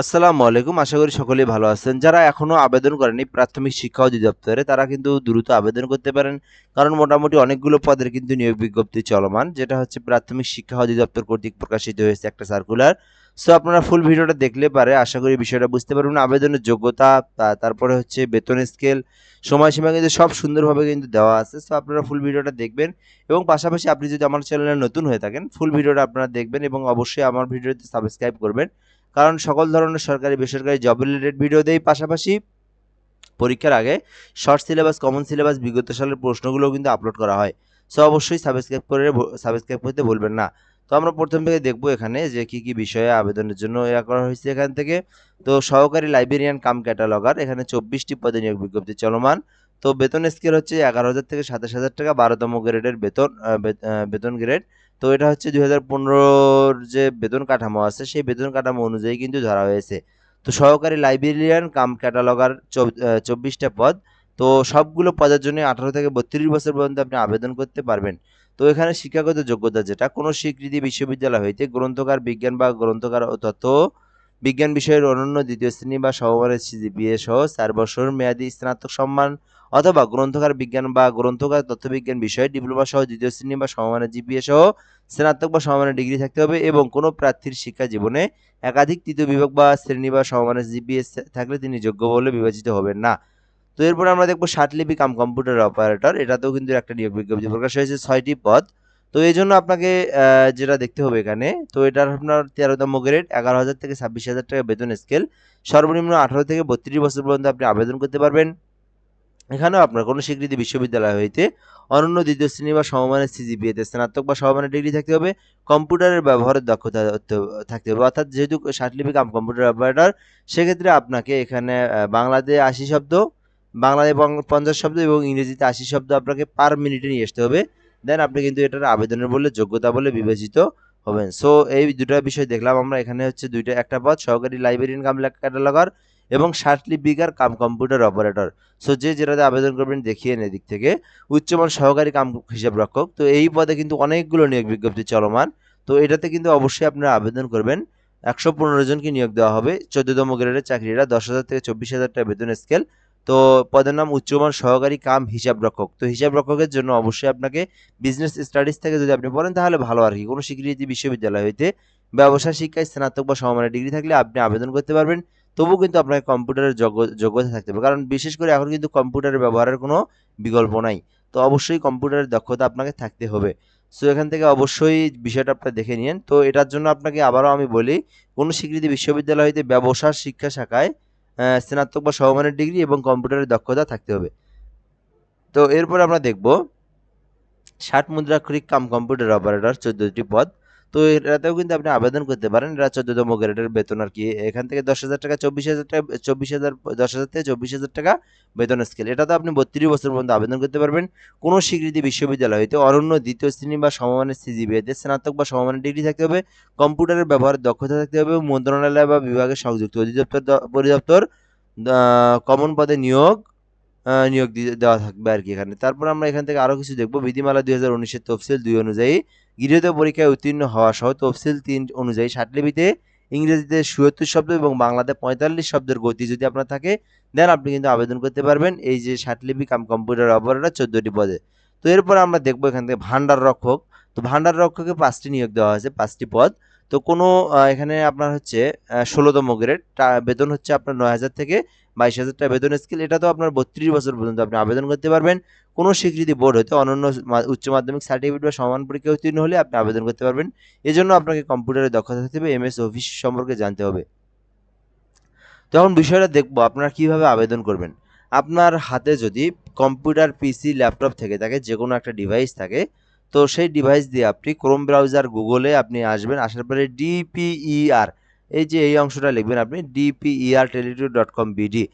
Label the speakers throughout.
Speaker 1: আসসালামু আলাইকুম, আশা করি সকলেই ভালো আছেন। যারা এখনও আবেদন করেনি প্রাথমিক শিক্ষা অধিদপ্তরে, তারা কিন্তু দ্রুত আবেদন করতে পারেন, কারণ মোটামুটি অনেকগুলো পদের কিন্তু নিয়োগ বিজ্ঞপ্তি চলমান, যেটা হচ্ছে প্রাথমিক শিক্ষা অধিদপ্তর কর্তৃক প্রকাশিত হয়েছে একটা সার্কুলার সো আপনারা ফুল ভিডিওটা দেখলে পারে, আশা করি বিষয়টা বুঝতে পারবেন, আবেদনের যোগ্যতা তারপরে হচ্ছে বেতন স্কেল সময়সীমা কিন্তু সব সুন্দরভাবে কিন্তু দেওয়া আছে। সো আপনারা ফুল ভিডিওটা দেখবেন এবং পাশাপাশি আপনি যদি আমার চ্যানেলে নতুন হয়ে থাকেন ফুল ভিডিওটা আপনারা দেখবেন এবং অবশ্যই আমার ভিডিওতে সাবস্ক্রাইব করবেন। কারণ সকল ধরনের সরকারি, বেসরকারি জব রিলেটেড ভিডিও দেই। পাশাপাশি পরীক্ষার আগে শর্ট সিলেবাস কমন সিলেবাস বিগত সালের প্রশ্নগুলোও কিন্তু আপলোড করা হয়। সো অবশ্যই সাবস্ক্রাইব করে সাবস্ক্রাইব করতে বলবেন না। তো আমরা প্রথম থেকে দেখব এখানে যে কি কি বিষয়ে আবেদনের জন্য ইয়া করা হয়েছে এখান থেকে। তো সহকারী লাইব্রেরিয়ান কাম ক্যাটালগার এখানে চব্বিশটি পদে নিয়োগ বিজ্ঞপ্তি চলমান। তো বেতন স্কেল হচ্ছে এগারো হাজার থেকে সাতাশ হাজার টাকা, বারোতম গ্রেডের বেতন বেতন গ্রেড তো এটা হচ্ছে দুই হাজার পনেরোর যে বেতন কাঠামো আছে, সেই বেতন কাঠামো অনুযায়ী কিন্তু ধরা হয়েছে। তো সহকারী লাইব্রেরিয়ান, কাম ক্যাটালগার চব্বিশটা পদ, তো সবগুলো পদের জন্য আঠারো থেকে বত্রিশ বছর পর্যন্ত আপনি আবেদন করতে পারবেন। তো এখানে শিক্ষাগত যোগ্যতা যেটা, কোনো স্বীকৃতি বিশ্ববিদ্যালয় হইতে গ্রন্থকার বিজ্ঞান বা গ্রন্থকার তথ্য বিজ্ঞান বিষয়ের অনন্য দ্বিতীয় শ্রেণি বা সমমানের সিজিপিএ সহ চার বছর মেয়াদী স্নাতক সম্মান অথবা গ্রন্থকার বিজ্ঞান বা গ্রন্থকার তথ্যবিজ্ঞান বিষয়ে ডিপ্লোমা সহ দ্বিতীয় শ্রেণি বা সমমানের জিপিএ সহ স্নাতক বা সমমানের ডিগ্রি থাকতে হবে এবং কোনো প্রার্থীর শিক্ষা জীবনে একাধিক তৃতীয় বিভাগ বা শ্রেণি বা সমমানের জিপিএস থাকলে তিনি যোগ্য বলে বিবেচিত হবেন না। তো এরপর আমরা দেখব ষাটলিপি কাম কম্পিউটার অপারেটর। এটাতেও কিন্তু একটা নিয়োগ বিজ্ঞপ্তি প্রকাশ হয়েছে। ছয়টি পদ। তো এই জন্য আপনাকে যেটা দেখতে হবে এখানে, তো এটার আপনার তেরোতম গ্রেড এগারো হাজার থেকে ছাব্বিশ হাজার টাকা বেতন স্কেল সর্বনিম্ন আঠারো থেকে বত্রিশ বছর পর্যন্ত আপনি আবেদন করতে পারবেন। এখানেও আপনার কোনো স্বীকৃতি বিশ্ববিদ্যালয় হইতে অনন্য দ্বিতীয় শ্রেণি বা সমমানের সিজিপিএতে স্নাতক বা সমমানের ডিগ্রি থাকতে হবে। কম্পিউটারের ব্যবহারের দক্ষতা থাকতে হবে। অর্থাৎ যেহেতু ষাটলিপি কাম কম্পিউটার অপারেটর সেক্ষেত্রে আপনাকে এখানে বাংলাতে আশি শব্দ, বাংলায় পং- পঞ্চাশ শব্দ এবং ইংরেজিতে আশি শব্দ আপনাকে পার মিনিটে নিয়ে আসতে হবে। দেন আপনি কিন্তু এটার আবেদনের বলে যোগ্যতা বলে বিবেচিত হবেন। সো এই দুটা বিষয় দেখলাম আমরা। এখানে হচ্ছে দুইটা, একটা পদ, সহকারী লাইব্রেরিয়ান কাম ক্যাটালগার এবং ষাটলিপিকার কাম কম্পিউটার অপারেটর সো যে যেটাতে আবেদন করবেন দেখিয়ে নেই দিক থেকে। উচ্চমান সহকারী কাম হিসাব রক্ষক। তো এই পদে কিন্তু অনেকগুলো নিয়োগ বিজ্ঞপ্তি চলমান। তো এটাতে কিন্তু অবশ্যই আপনারা আবেদন করবেন। একশো পনেরো জনকে নিয়োগ দেওয়া হবে। চোদ্দতম গ্রেডের চাকরিরা দশ হাজার থেকে চব্বিশ হাজার টাকা বেতন স্কেল তো পদের নাম উচ্চমান সহকারী কাম হিসাব রক্ষক। তো হিসাব রক্ষকের জন্য অবশ্যই আপনাকে বিজনেস স্টাডিজ থেকে যদি আপনি পড়েন, তাহলে ভালো আর কি। কোনো স্বীকৃতি বিশ্ববিদ্যালয় হইতে ব্যবসা শিক্ষায় স্নাতক বা সমমানের ডিগ্রি থাকলে আপনি আবেদন করতে পারবেন। তবুও কিন্তু আপনাকে কম্পিউটারের যোগ্য- যোগ্যতা থাকতে হবে। কারণ বিশেষ করে এখন কিন্তু কম্পিউটারের ব্যবহারের কোনো বিকল্প নাই। তো অবশ্যই কম্পিউটারের দক্ষতা আপনাকে থাকতে হবে। সো এখান থেকে অবশ্যই বিষয়টা আপনারা দেখে নিন তো এটার জন্য আপনাকে আবারও আমি বলি, কোনো স্বীকৃতি বিশ্ববিদ্যালয় হইতে ব্যবসা শিক্ষা শাখায় স্নাতক বা সহমানের ডিগ্রি এবং কম্পিউটারের দক্ষতা থাকতে হবে। তো এরপর আমরা দেখব, ষাট মুদ্রাক্ষরিক কাম কম্পিউটার অপারেটর চোদ্দটি পদ। তো এটাতেও কিন্তু আপনি আবেদন করতে পারেন। এটা চোদ্দতম গ্রেডের বেতন আর কি। এখান থেকে দশ হাজার টাকা, চব্বিশ হাজার টাকা, চব্বিশ হাজার, দশ হাজার থেকে চব্বিশ হাজার টাকা বেতন স্কেল এটা তো আপনি বত্রিশ বছর পর্যন্ত আবেদন করতে পারবেন। কোনো স্বীকৃতি বিশ্ববিদ্যালয় হইতে অরণ্য দ্বিতীয় শ্রেণি বা সমমানের সিজিবিএতে স্নাতক বা সমমানের ডিগ্রি থাকতে হবে। কম্পিউটারের ব্যবহারের দক্ষতা থাকতে হবে মন্ত্রণালয় বা বিভাগের সংযুক্ত অধিদপ্তর পরিদপ্তর কমন পদে নিয়োগ নিয়োগ দেওয়া থাকবে আর কি এখানে। তারপর আমরা এখান থেকে আরও কিছু দেখব। বিধিমালা দুই হাজার উনিশের তফসিল দুই অনুযায়ী গৃহীত পরীক্ষায় উত্তীর্ণ হওয়া সহ তফসিল তিন অনুযায়ী ষাটলিপিতে ইংরেজিতে সুয়ত্তর শব্দ এবং বাংলাতে পঁয়তাল্লিশ শব্দের গতি যদি আপনার থাকে দেন আপনি কিন্তু আবেদন করতে পারবেন। এই যে ষাটলিপি কাম কম্পিউটার অপারেটর চোদ্দটি পদে। তো এরপর আমরা দেখব এখান থেকে ভান্ডার রক্ষক। তো ভান্ডার রক্ষকে পাঁচটি নিয়োগ দেওয়া হয়েছে, পাঁচটি পদ। তো কোনো এখানে আপনার হচ্ছে ষোলোতম গ্রেড বেতন হচ্ছে আপনার নয় হাজার থেকে বাইশ হাজার টাকা। বেতন স্কেল এটা তো আপনার বত্রিশ বছর পর্যন্ত আপনি আবেদন করতে পারবেন। কোনো স্বীকৃতি বোর্ড হতে অনন্য উচ্চ মাধ্যমিক সার্টিফিকেট বা সমান পরীক্ষা উত্তীর্ণ হলে আপনি আবেদন করতে পারবেন। এজন্য আপনাকে কম্পিউটারে দক্ষতা থাকতে হবে এমএস অফিস সম্পর্কে জানতে হবে। তো এখন বিষয়টা দেখব, আপনারা কীভাবে আবেদন করবেন। আপনার হাতে যদি কম্পিউটার পিসি ল্যাপটপ থেকে থাকে যে কোনো একটা ডিভাইস থাকে তো সেই ডিভাইস দিয়ে আপনি ক্রোম ব্রাউজার গুগলে আপনি আসবেন, আসার পরে ডিপিইআর এই যে এই অংশটা লিখবেন আপনি DPER Teletalk dot com BD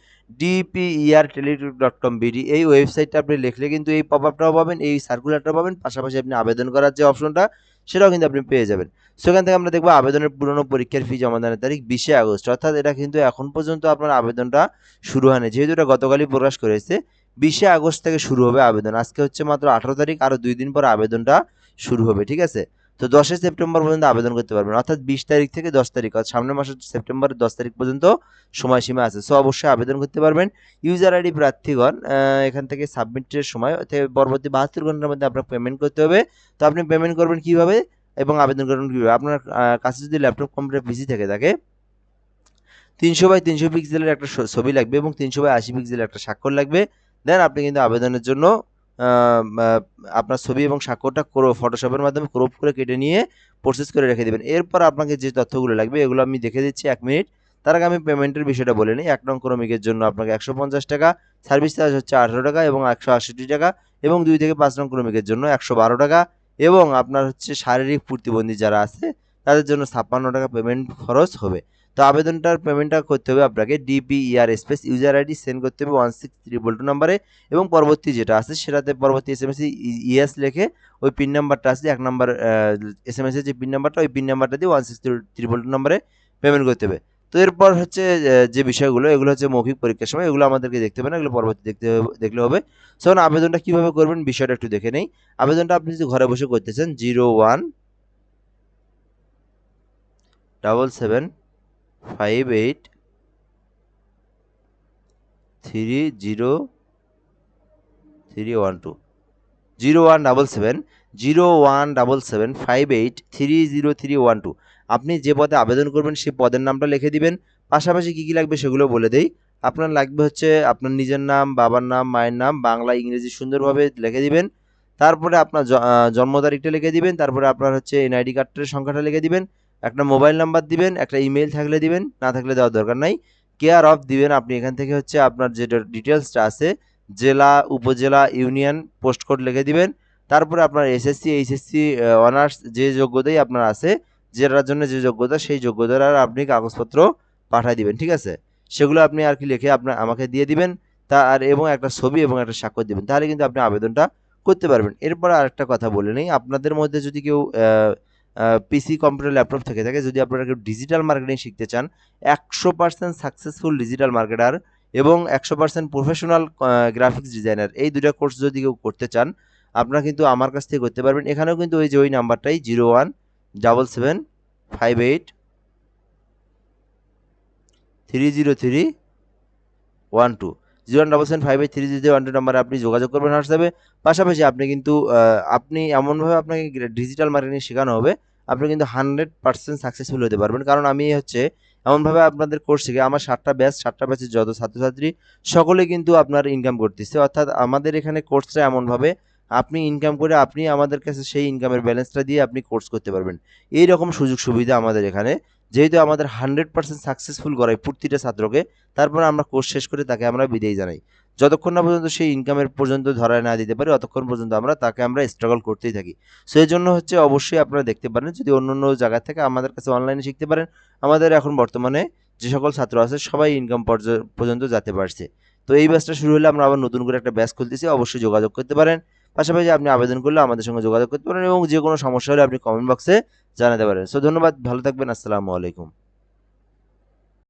Speaker 1: DPER Teletalk dot com BD এই ওয়েবসাইটটা আপনি লিখলে কিন্তু এই পপ আপটাও পাবেন, এই সার্কুলারটাও পাবেন, পাশাপাশি আপনি আবেদন করার যে অপশনটা সেটাও কিন্তু আপনি পেয়ে যাবেন। সেখান থেকে আমরা দেখব আবেদনের পুরনো পরীক্ষার ফি জমা জমাদানের তারিখ বিশে আগস্ট, অর্থাৎ এটা কিন্তু এখন পর্যন্ত আপনার আবেদনটা শুরু হয়নি, যেহেতু এটা গতকালই প্রকাশ করেছে। বিশে আগস্ট থেকে শুরু হবে আবেদন। আজকে হচ্ছে মাত্র আঠারো তারিখ আরও দুই দিন পর আবেদনটা শুরু হবে, ঠিক আছে? তো দশই সেপ্টেম্বর পর্যন্ত আবেদন করতে পারবেন। অর্থাৎ বিশ তারিখ থেকে দশ তারিখ, অর্থাৎ সামনের মাসের সেপ্টেম্বরের দশ তারিখ পর্যন্ত সময়সীমা আছে। সো অবশ্যই আবেদন করতে পারবেন। ইউজার আইডি প্রার্থীগণ এখান থেকে সাবমিটের সময় পরবর্তী বাহাত্তর ঘণ্টার মধ্যে আপনার পেমেন্ট করতে হবে। তো আপনি পেমেন্ট করবেন কীভাবে এবং আবেদন করবেন কীভাবে? আপনার কাছে যদি ল্যাপটপ কম্পিউটার পিসি থেকে থাকে তিনশো বাই তিনশো পিক্সেলের একটা ছবি লাগবে এবং তিনশো বাই আশি পিক্সেলের একটা স্বাক্ষর লাগবে। দেন আপনি কিন্তু আবেদনের জন্য আপনার ছবি এবং স্বাক্ষরটা ক্রো ফটোশপের মাধ্যমে ক্রপ করে কেটে নিয়ে প্রসেস করে রেখে দেবেন। এরপর আপনাকে যে তথ্যগুলো লাগবে, এগুলো আমি দেখে দিচ্ছি এক মিনিট। তার আগে আমি পেমেন্টের বিষয়টা বলে নিই। এক নং ক্রমিকের জন্য আপনাকে একশো পঞ্চাশ টাকা সার্ভিস চার্জ হচ্ছে আঠেরো টাকা এবং একশো আশিটি টাকা এবং দুই থেকে পাঁচ নং ক্রমিকের জন্য একশো বারো টাকা এবং আপনার হচ্ছে শারীরিক প্রতিবন্ধী যারা আছে, তাদের জন্য ছাপ্পান্ন টাকা পেমেন্ট খরচ হবে। তো আবেদনটার পেমেন্টটা করতে হবে আপনাকে DPER space user ID send করতে হবে ওয়ান সিক্স ট্রিপল টু নাম্বারে এবং পরবর্তী যেটা আছে সেটাতে পরবর্তী এস এম এস ইএস লিখে ওই পিন নাম্বারটা আছে এক নাম্বার এস এম এসের যে পিন নাম্বারটা ওই পিন নাম্বারটা দিয়ে ওয়ান সিক্স ট্রিপল টু নাম্বারে পেমেন্ট করতে হবে। তো এরপর হচ্ছে যে বিষয়গুলো, এগুলো হচ্ছে মৌখিক পরীক্ষার সময়, এগুলো আমাদেরকে দেখতে হবে না, এগুলো পরবর্তী দেখতে দেখলে হবে। সো আবেদনটা কীভাবে করবেন বিষয়টা একটু দেখে নেই। আবেদনটা আপনি যদি ঘরে বসে করতেছেন zero one double seven five eight three zero three one two. Zero one double seven, zero one double seven, five eight three zero three one two. আপনি যে পদে আবেদন করবেন সেই পদের নামটা লিখে দিবেন। পাশাপাশি কী কী লাগবে সেগুলো বলে দেই। আপনার লাগবে হচ্ছে আপনার নিজের নাম, বাবার নাম, মায়ের নাম, বাংলা, ইংরেজি সুন্দরভাবে লিখে দিবেন। তারপরে আপনার জন্ম তারিখটা লিখে দিবেন। তারপরে আপনার হচ্ছে এনআইডি কার্ডের সংখ্যাটা লিখে দিবেন। একটা মোবাইল নাম্বার দিবেন, একটা ইমেল থাকলে দিবেন, না থাকলে দেওয়ার দরকার নাই। কেয়ার অফ দিবেন আপনি, এখান থেকে হচ্ছে আপনার যে ডিটেলসটা আছে, জেলা, উপজেলা, ইউনিয়ন, পোস্ট কোড লিখে দিবেন। তারপরে আপনার এসএসসি এইচএসসি অনার্স যে যোগ্যতাই আপনার আছে, যেটার জন্য যে যোগ্যতা, সেই যোগ্যতার আপনি কাগজপত্র পাঠিয়ে দিবেন, ঠিক আছে? সেগুলো আপনি আর কি লিখে আপনার, আমাকে দিয়ে দিবেন, তা আর এবং একটা ছবি এবং একটা স্বাক্ষর দিবেন। তাহলে কিন্তু আপনি আবেদনটা করতে পারবেন। এরপর আরেকটা কথা বলে নেই, আপনাদের মধ্যে যদি কেউ পিসি কম্পিউটার ল্যাপটপ থেকে। থাকে যদি আপনারা কেউ ডিজিটাল মার্কেটিং শিখতে চান, একশো পার্সেন্ট সাকসেসফুল ডিজিটাল মার্কেটার এবং একশো পার্সেন্ট প্রফেশনাল গ্রাফিক্স ডিজাইনার এই দুইটা কোর্স যদি কেউ করতে চান, আপনারা কিন্তু আমার কাছ থেকে করতে পারবেন। এখানেও কিন্তু ওই যে ওই নাম্বারটাই zero one, double seven, five eight, three zero three, one two. Zero one double seven five eight three zero one two নাম্বারে আপনি যোগাযোগ করবেন হোয়াটসঅ্যাপে। পাশাপাশি আপনি কিন্তু আপনি এমনভাবে আপনাকে ডিজিটাল মার্কেটিং শেখানো হবে, আপনি কিন্তু হান্ড্রেড পার্সেন্ট সাকসেসফুল হতে পারবেন। কারণ আমি হচ্ছে এমনভাবে আপনাদের কোর্স শিখে, আমার সাতটা ব্যাচ সাতটা ব্যাচের যত ছাত্রছাত্রী, সকলে কিন্তু আপনার ইনকাম করতেছে। অর্থাৎ আমাদের এখানে কোর্সটা এমনভাবে, আপনি ইনকাম করে আপনি আমাদের কাছে সেই ইনকামের ব্যালেন্সটা দিয়ে আপনি কোর্স করতে পারবেন। এই রকম সুযোগ সুবিধা আমাদের এখানে যেহেতু আমাদের হান্ড্রেড পার্সেন্ট সাকসেসফুল করাই প্রতিটা ছাত্রকে, তারপর আমরা কোর্স শেষ করে তাকে আমরা বিদায় জানাই। যতক্ষণ না পর্যন্ত সেই ইনকামের পর্যন্ত ধরায় না দিতে পারি ততক্ষণ পর্যন্ত আমরা তাকে আমরা স্ট্রাগল করতেই থাকি। সো এই জন্য হচ্ছে অবশ্যই আপনারা দেখতে পারেন, যদি অন্য অন্য জায়গা থেকে আমাদের কাছে অনলাইনে শিখতে পারেন, আমাদের এখন বর্তমানে যে সকল ছাত্র আছে, সবাই ইনকাম পর্যন্ত যেতে পারছে। তো এই ব্যাচটা শুরু হলে আমরা আবার নতুন করে একটা ব্যাচ খুলতেছি, অবশ্যই যোগাযোগ করতে পারেন। পাশাপাশি আপনি আবেদন করলে আমাদের সঙ্গে যোগাযোগ করতে পারেন এবং যে কোনো সমস্যা হলে আপনি কমেন্ট বক্সে জানাতে পারেন। সো ধন্যবাদ, ভালো থাকবেন, আসসালামু আলাইকুম।